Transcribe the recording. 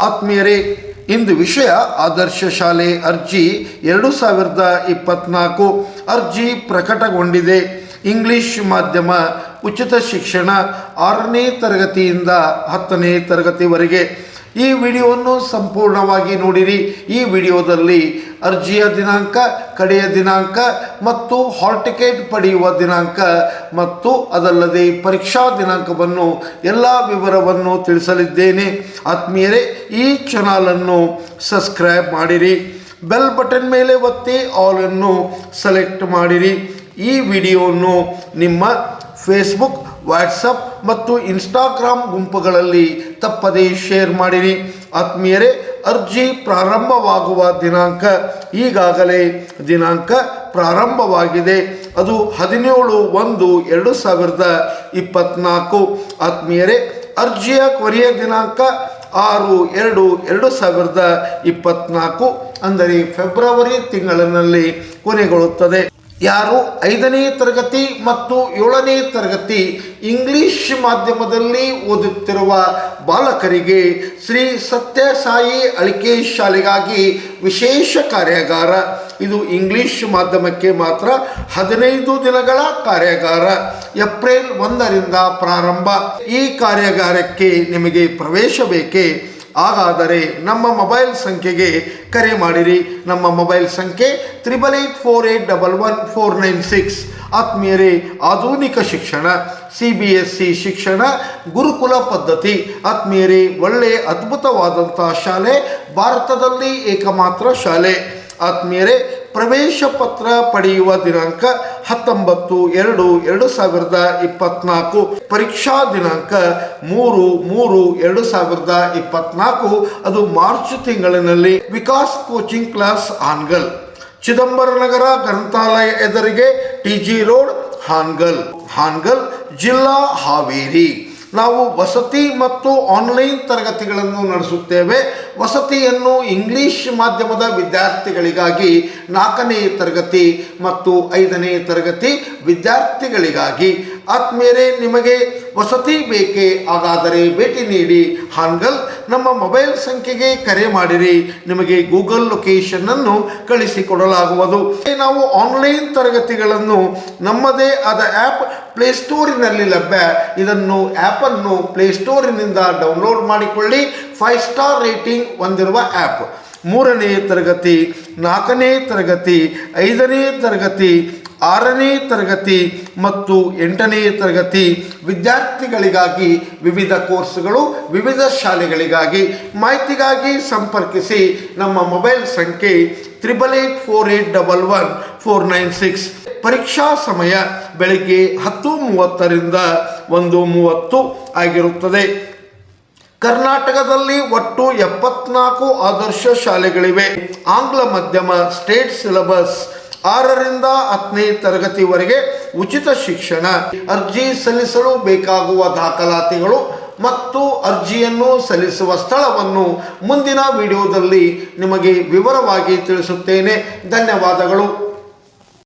ಆತ್ಮೀಯರೇ, ಇಂದು ವಿಷಯ ಆದರ್ಶ ಶಾಲೆ ಅರ್ಜಿ ಎರಡು ಸಾವಿರದ ಇಪ್ಪತ್ನಾಲ್ಕು ಅರ್ಜಿ ಪ್ರಕಟಗೊಂಡಿದೆ. ಇಂಗ್ಲಿಷ್ ಮಾಧ್ಯಮ ಉಚಿತ ಶಿಕ್ಷಣ ಆರನೇ ತರಗತಿಯಿಂದ ಹತ್ತನೇ ತರಗತಿವರೆಗೆ ಈ ವಿಡಿಯೋವನ್ನು ಸಂಪೂರ್ಣವಾಗಿ ನೋಡಿರಿ. ಈ ವಿಡಿಯೋದಲ್ಲಿ ಅರ್ಜಿಯ ದಿನಾಂಕ, ಕಡೆಯ ದಿನಾಂಕ ಮತ್ತು ಹಾಲ್ ಟಿಕೆಟ್ ಪಡೆಯುವ ದಿನಾಂಕ ಮತ್ತು ಅದಲ್ಲದೆ ಪರೀಕ್ಷಾ ದಿನಾಂಕವನ್ನು ಎಲ್ಲ ವಿವರವನ್ನು ತಿಳಿಸಲಿದ್ದೇನೆ. ಆತ್ಮೀಯರೇ, ಈ ಚಾನಲನ್ನು ಸಬ್ಸ್ಕ್ರೈಬ್ ಮಾಡಿರಿ. ಬೆಲ್ ಬಟನ್ ಮೇಲೆ ಒತ್ತಿ ಆಲನ್ನು ಸೆಲೆಕ್ಟ್ ಮಾಡಿರಿ. ಈ ವಿಡಿಯೋವನ್ನು ನಿಮ್ಮ ಫೇಸ್ಬುಕ್ ವಾಟ್ಸಪ್ ಮತ್ತು ಇನ್ಸ್ಟಾಗ್ರಾಮ್ ಗುಂಪುಗಳಲ್ಲಿ ತಪ್ಪದೇ ಶೇರ್ ಮಾಡಿರಿ. ಆತ್ಮೀಯರೇ, ಅರ್ಜಿ ಪ್ರಾರಂಭವಾಗುವ ದಿನಾಂಕ ಈಗಾಗಲೇ ದಿನಾಂಕ ಪ್ರಾರಂಭವಾಗಿದೆ. ಅದು ಹದಿನೇಳು ಒಂದು ಎರಡು ಸಾವಿರದ ಇಪ್ಪತ್ತ್ನಾಲ್ಕು ಆತ್ಮೀಯರೇ, ಅರ್ಜಿಯ ಕೊನೆಯ ದಿನಾಂಕ ಆರು ಎರಡು ಎರಡು ಸಾವಿರದ ಇಪ್ಪತ್ತ್ನಾಲ್ಕು ಅಂದರೆ ಫೆಬ್ರವರಿ ತಿಂಗಳಿನಲ್ಲಿ ಕೊನೆಗೊಳ್ಳುತ್ತದೆ. ಯಾರು? ಐದನೇ ತರಗತಿ ಮತ್ತು ಏಳನೇ ತರಗತಿ ಇಂಗ್ಲಿಷ್ ಮಾಧ್ಯಮದಲ್ಲಿ ಓದುತ್ತಿರುವ ಬಾಲಕರಿಗೆ ಶ್ರೀ ಸತ್ಯಸಾಯಿ ಅಳಿಕೆ ಶಾಲೆಗಾಗಿ ವಿಶೇಷ ಕಾರ್ಯಾಗಾರ. ಇದು ಇಂಗ್ಲಿಷ್ ಮಾಧ್ಯಮಕ್ಕೆ ಮಾತ್ರ ಹದಿನೈದು ದಿನಗಳ ಕಾರ್ಯಾಗಾರ. ಏಪ್ರಿಲ್ ಒಂದರಿಂದ ಪ್ರಾರಂಭ. ಈ ಕಾರ್ಯಾಗಾರಕ್ಕೆ ನಿಮಗೆ ಪ್ರವೇಶ ಬೇಕೇ? ಹಾಗಾದರೆ ನಮ್ಮ ಮೊಬೈಲ್ ಸಂಖ್ಯೆಗೆ ಕರೆ ಮಾಡಿರಿ. ನಮ್ಮ ಮೊಬೈಲ್ ಸಂಖ್ಯೆ triple eight four eight double one four nine six. ಆತ್ಮೀಯರೇ, ಆಧುನಿಕ ಶಿಕ್ಷಣ ಸಿ ಬಿ ಎಸ್ ಸಿ ಶಿಕ್ಷಣ, ಗುರುಕುಲ ಪದ್ಧತಿ. ಆತ್ಮೀಯರೇ, ಒಳ್ಳೆಯ ಅದ್ಭುತವಾದಂಥ ಶಾಲೆ, ಭಾರತದಲ್ಲಿ ಏಕಮಾತ್ರ ಶಾಲೆ. ಆತ್ಮೀಯರೇ ಪ್ರವೇಶ ಪತ್ರ ಪಡೆಯುವ ದಿನಾಂಕ ಹತ್ತೊಂಬತ್ತು ಎರಡು ಎರಡು ಸಾವಿರದ ಇಪ್ಪತ್ನಾಲ್ಕು, ಪರೀಕ್ಷಾ ದಿನಾಂಕ ಮೂರು ಮೂರು ಎರಡು ಸಾವಿರದ ಇಪ್ಪತ್ನಾಲ್ಕು, ಅದು ಮಾರ್ಚ್ ತಿಂಗಳಿನಲ್ಲಿ ವಿಕಾಸ್ ಕೋಚಿಂಗ್ ಕ್ಲಾಸ್ ಹಾನ್ಗಲ್, ಚಿದಂಬರ ನಗರ ಗ್ರಂಥಾಲಯ ಎದುರಿಗೆ T G road Hangal Hangal ಜಿಲ್ಲಾ ಹಾವೇರಿ. ನಾವು ವಸತಿ ಮತ್ತು ಆನ್ಲೈನ್ ತರಗತಿಗಳನ್ನು ನಡೆಸುತ್ತೇವೆ. ವಸತಿಯನ್ನು ಇಂಗ್ಲಿಷ್ ಮಾಧ್ಯಮದ ವಿದ್ಯಾರ್ಥಿಗಳಿಗಾಗಿ ನಾಲ್ಕನೇ ತರಗತಿ ಮತ್ತು ಐದನೇ ತರಗತಿ ವಿದ್ಯಾರ್ಥಿಗಳಿಗಾಗಿ. ಆದ್ಮೇಲೆ ನಿಮಗೆ ವಸತಿ ಬೇಕೇ ಹಾಗಾದರೆ ಭೇಟಿ ನೀಡಿ, ಹಾನ್ಗಲ್ ನಮ್ಮ ಮೊಬೈಲ್ ಸಂಖ್ಯೆಗೆ ಕರೆ ಮಾಡಿರಿ. ನಿಮಗೆ ಗೂಗಲ್ ಲೊಕೇಶನ್ನನ್ನು ಕಳಿಸಿಕೊಡಲಾಗುವುದು. ನಾವು ಆನ್ಲೈನ್ ತರಗತಿಗಳನ್ನು ನಮ್ಮದೇ ಆದ ಆ್ಯಪ್ ಪ್ಲೇಸ್ಟೋರಿನಲ್ಲಿ ಲಭ್ಯ. ಇದನ್ನು ಆ್ಯಪನ್ನು ಪ್ಲೇಸ್ಟೋರಿನಿಂದ ಡೌನ್ಲೋಡ್ ಮಾಡಿಕೊಳ್ಳಿ. ಫೈವ್ ಸ್ಟಾರ್ ರೇಟಿಂಗ್ ಹೊಂದಿರುವ ಆ್ಯಪ್. ಮೂರನೇ ತರಗತಿ, ನಾಲ್ಕನೇ ತರಗತಿ, ಐದನೇ ತರಗತಿ ಆರನೇ ತರಗತಿ ಮತ್ತು ಎಂಟನೇ ತರಗತಿ ವಿದ್ಯಾರ್ಥಿಗಳಿಗಾಗಿ ವಿವಿಧ ಕೋರ್ಸ್ಗಳು, ವಿವಿಧ ಶಾಲೆಗಳಿಗಾಗಿ ಮಾಹಿತಿಗಾಗಿ ಸಂಪರ್ಕಿಸಿ ನಮ್ಮ ಮೊಬೈಲ್ ಸಂಖ್ಯೆ triple eight four eight double one four nine six. ಪರೀಕ್ಷಾ ಸಮಯ ಬೆಳಗ್ಗೆ ಹತ್ತು ಮೂವತ್ತರಿಂದ ಒಂದು ಮೂವತ್ತು ಆಗಿರುತ್ತದೆ. ಕರ್ನಾಟಕದಲ್ಲಿ ಒಟ್ಟು ಎಪ್ಪತ್ನಾಲ್ಕು ಆದರ್ಶ ಶಾಲೆಗಳಿವೆ. ಆಂಗ್ಲ ಮಾಧ್ಯಮ ಸ್ಟೇಟ್ ಸಿಲೆಬಸ್ ಆರರಿಂದ ಹತ್ತನೇ ತರಗತಿವರೆಗೆ ಉಚಿತ ಶಿಕ್ಷಣ. ಅರ್ಜಿ ಸಲ್ಲಿಸಲು ಬೇಕಾಗುವ ದಾಖಲಾತಿಗಳು ಮತ್ತು ಅರ್ಜಿಯನ್ನು ಸಲ್ಲಿಸುವ ಸ್ಥಳವನ್ನು ಮುಂದಿನ ವಿಡಿಯೋದಲ್ಲಿ ನಿಮಗೆ ವಿವರವಾಗಿ ತಿಳಿಸುತ್ತೇನೆ. ಧನ್ಯವಾದಗಳು.